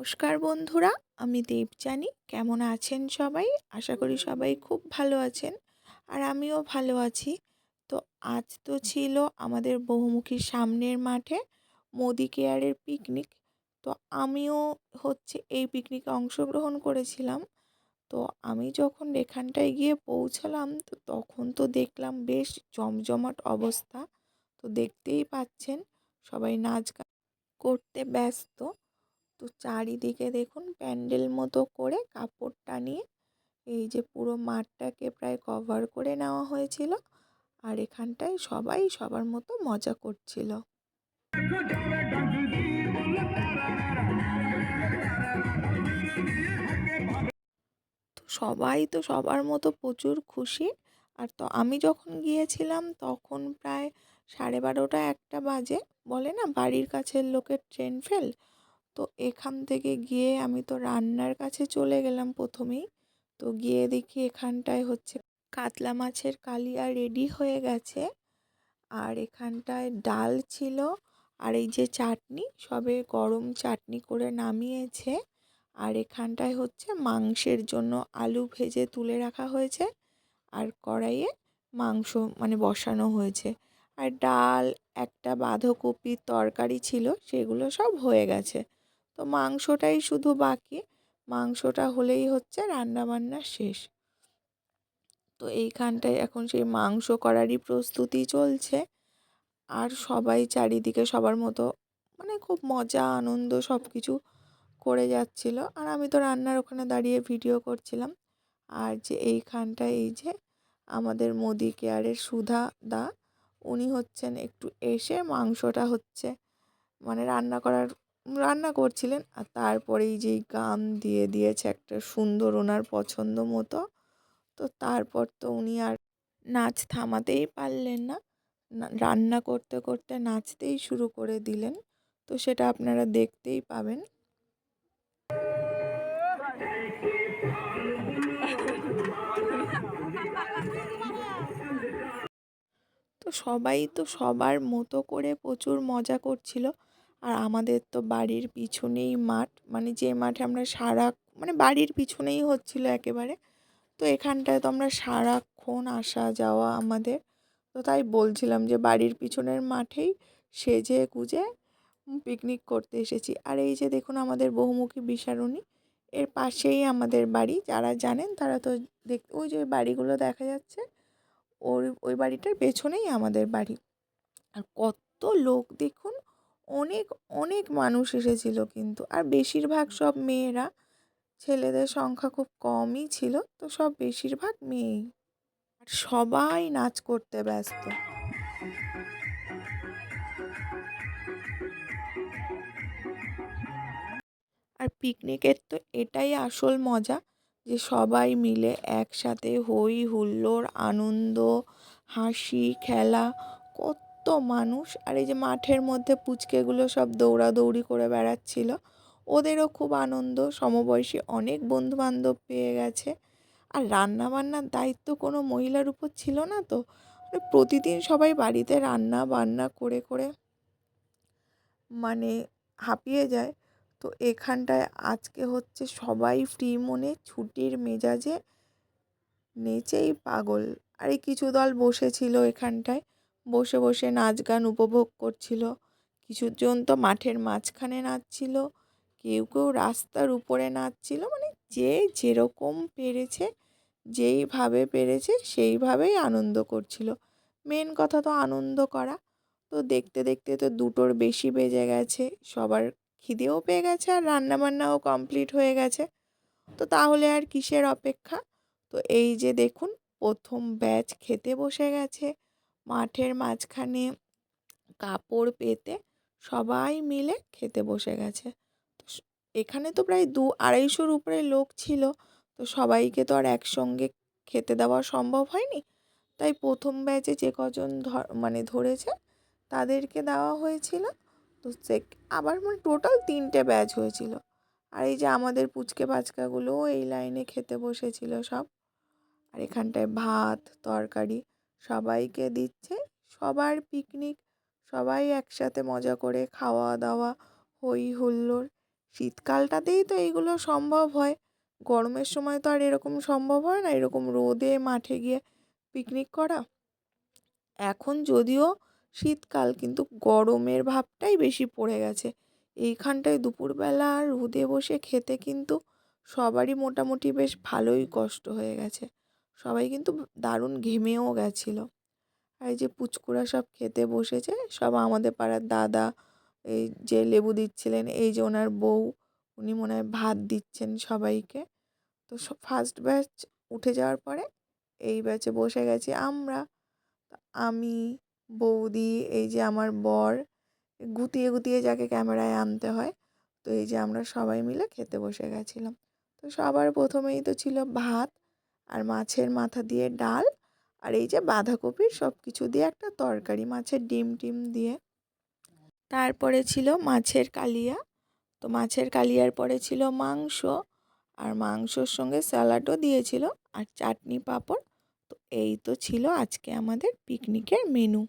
নমস্কার বন্ধুরা, আমি দেবজানি কেমন আছেন সবাই? আশা করি সবাই খুব ভালো আছেন আর আমিও ভালো আছি। তো আজ তো ছিল আমাদের বহুমুখী সামনের মাঠে মোদি কেয়ারের পিকনিক তো আমিও হচ্ছে এই পিকনিকে অংশগ্রহণ করেছিলাম। তো আমি যখন এখানটায় গিয়ে পৌঁছালাম, তো তখন তো দেখলাম বেশ জমজমাট অবস্থা। তো দেখতেই পাচ্ছেন সবাই নাচ করতে ব্যস্ত। তো চারিদিকে দেখুন প্যান্ডেল মতো করে কাপড় টানিয়ে এই যে পুরো মাঠটাকে প্রায় কভার করে নেওয়া হয়েছিল। আর এখানটায় সবাই সবার মতো মজা করছিল। তো সবাই তো সবার মতো প্রচুর খুশি। আর তো আমি যখন গিয়েছিলাম তখন প্রায় সাড়ে বারোটা একটা বাজে। বলে না বাড়ির কাছের লোকের ট্রেন ফেল? তো এখান থেকে গিয়ে আমি তো রান্নার কাছে চলে গেলাম প্রথমেই। তো গিয়ে দেখি এখানটায় হচ্ছে কাতলা মাছের কালিয়া রেডি হয়ে গেছে। আর এখানটায় ডাল ছিল। আর এই যে চাটনি, সবে গরম চাটনি করে নামিয়েছে। আর এখানটায় হচ্ছে মাংসের জন্য আলু ভেজে তুলে রাখা হয়েছে। আর কড়াইয়ে মাংস মানে বসানো হয়েছে। আর ডাল, একটা বাঁধাকপির তরকারি ছিল, সেগুলো সব হয়ে গেছে। তো মাংসটাই শুধু বাকি। মাংসটা হলেই হচ্ছে রান্না রান্নাবান্না শেষ। তো এইখানটায় এখন সেই মাংস করারই প্রস্তুতি চলছে। আর সবাই চারিদিকে সবার মতো মানে খুব মজা, আনন্দ সব কিছু করে যাচ্ছিল। আর আমি তো রান্নার ওখানে দাঁড়িয়ে ভিডিও করছিলাম। আর যে এইখানটায় এই যে আমাদের মোদি কেয়ারের সুধা দা, উনি হচ্ছেন একটু এসে মাংসটা হচ্ছে মানে রান্না করার রান্না করছিলেন। আর তারপরেই যেই গান দিয়ে দিয়েছে একটা সুন্দর ওনার পছন্দ মতো। তো তারপর তো উনি আর নাচ থামাতেই পারলেন না, রান্না করতে করতে নাচতেই শুরু করে দিলেন। তো সেটা আপনারা দেখতেই পাবেন। তো সবাই তো সবার মতো করে প্রচুর মজা করছিল। আর আমাদের তো বাড়ির পিছনেই মাঠ। মানে যে মাঠে আমরা সারা মানে বাড়ির পিছনেই হচ্ছিল একেবারে। তো এখানটায় তো আমরা সারাক্ষণ আসা যাওয়া আমাদের। তো তাই বলছিলাম যে বাড়ির পিছনের মাঠেই সেজে গুজে পিকনিক করতে এসেছি। আর এই যে দেখুন আমাদের বহুমুখী বিসারণী এর পাশেই আমাদের বাড়ি। যারা জানেন তারা তো দেখ, ওই যে বাড়িগুলো দেখা যাচ্ছে, ওর, ওই বাড়িটার পেছনেই আমাদের বাড়ি। আর কত লোক দেখুন অনেক অনেক মানুষ এসেছিল কিন্তু। আর বেশিরভাগ সব মেয়েরা, ছেলেদের সংখ্যা খুব কমই ছিল, তো সব বেশিরভাগ মেয়েই। আর সবাই নাচ করতে ব্যস্ত। আর পিকনিকের তো এটাই আসল মজা যে সবাই মিলে একসাথে হই হুল্লোড়, আনন্দ, হাসি, খেলা, কত মানুষ, আর এই যে মাঠের মধ্যে পুচকেগুলো সব দৌড়াদৌড়ি করে বেড়াচ্ছিল, ওদেরও খুব আনন্দ। সমবয়সী অনেক বন্ধুবান্ধব পেয়ে গেছে। আর রান্না বান্নার দায়িত্ব কোনো মহিলার উপর ছিল না তো? মানে প্রতিদিন সবাই বাড়িতে রান্না বান্না করে করে মানে হাঁপিয়ে যায়। তো এখানটায় আজকে হচ্ছে সবাই ফ্রি মনে ছুটির মেজাজে নেচেই পাগল। আর এই কিছু দল বসেছিল এখানটায়। বসে বসে নাচ গান উপভোগ করছিল। কিছুজন তো মাঠের মাঝখানে নাচছিল, কেউ কেউ রাস্তার উপরে নাচছিল মানে যে যেরকম পেরেছে, যেইভাবে পেরেছে, সেইভাবেই আনন্দ করছিল। মেন কথা তো আনন্দ করা। তো দেখতে দেখতে তো দুটোর বেশি বেজে গেছে, সবার খিদেও পেয়ে গেছে আর রান্নাবান্নাও কমপ্লিট হয়ে গেছে। তো তাহলে আর কিসের অপেক্ষা? তো এই যে দেখুন, প্রথম ব্যাচ খেতে বসে গেছে। মাঠের মাঝখানে কাপড় পেতে সবাই মিলে খেতে বসে গেছে। তো এখানে তো প্রায় দু আড়াইশোর উপরে লোক ছিল, তো সবাইকে তো আর একসঙ্গে খেতে দেওয়া সম্ভব হয়নি। তাই প্রথম ব্যাচে যে কজন ধর মানে ধরেছে, তাদেরকে দেওয়া হয়েছিল। তো সে আবার মানে টোটাল তিনটে ব্যাচ হয়েছিল। আর এই যে আমাদের পুচকে বাচকাগুলোও এই লাইনে খেতে বসেছিল সব। আর এখানটায় ভাত, তরকারি সবাইকে দিচ্ছে। সবার পিকনিক সবাই একসাথে মজা করে খাওয়া দাওয়া হই হুল্লোড় শীতকালটাতেই তো এইগুলো সম্ভব হয়। গরমের সময় তো আর এরকম সম্ভব হয় না, এরকম রোদে মাঠে গিয়ে পিকনিক করা। এখন যদিও শীতকাল, কিন্তু গরমের ভাবটাই বেশি পড়ে গেছে। এইখানটায় দুপুরবেলা রোদে বসে খেতে কিন্তু সবারই মোটামুটি বেশ ভালোই কষ্ট হয়ে গেছে। সবাই কিন্তু দারুণ ঘেমেও গেছিল। আর এই যে পুচকুরা সব খেতে বসেছে, সব আমাদের পাড়ার দাদা, এই যে লেবু দিচ্ছিলেন, এই যে ওনার বউ, উনি মনে হয় ভাত দিচ্ছেন সবাইকে। তো সব ফার্স্ট ব্যাচ উঠে যাওয়ার পরে এই ব্যাচে বসে গেছি আমরা। আমি, বৌদি, এই যে আমার বর গুতিয়ে গুতিয়ে যাকে ক্যামেরায় আনতে হয়, তো এই যে আমরা সবাই মিলে খেতে বসে গেছিলাম। তো সবার প্রথমেই তো ছিল ভাত আর মাছের মাথা দিয়ে ডাল আর এই যে বাঁধাকপির সব কিছু দিয়ে একটা তরকারি, মাছের ডিম টিম দিয়ে। তারপরে ছিল মাছের কালিয়া। তো মাছের কালিয়ার পরে ছিল মাংস আর মাংসর সঙ্গে স্যালাডও দিয়েছিল আর চাটনি পাঁপড়। তো এই তো ছিল আজকে আমাদের পিকনিকের মেনু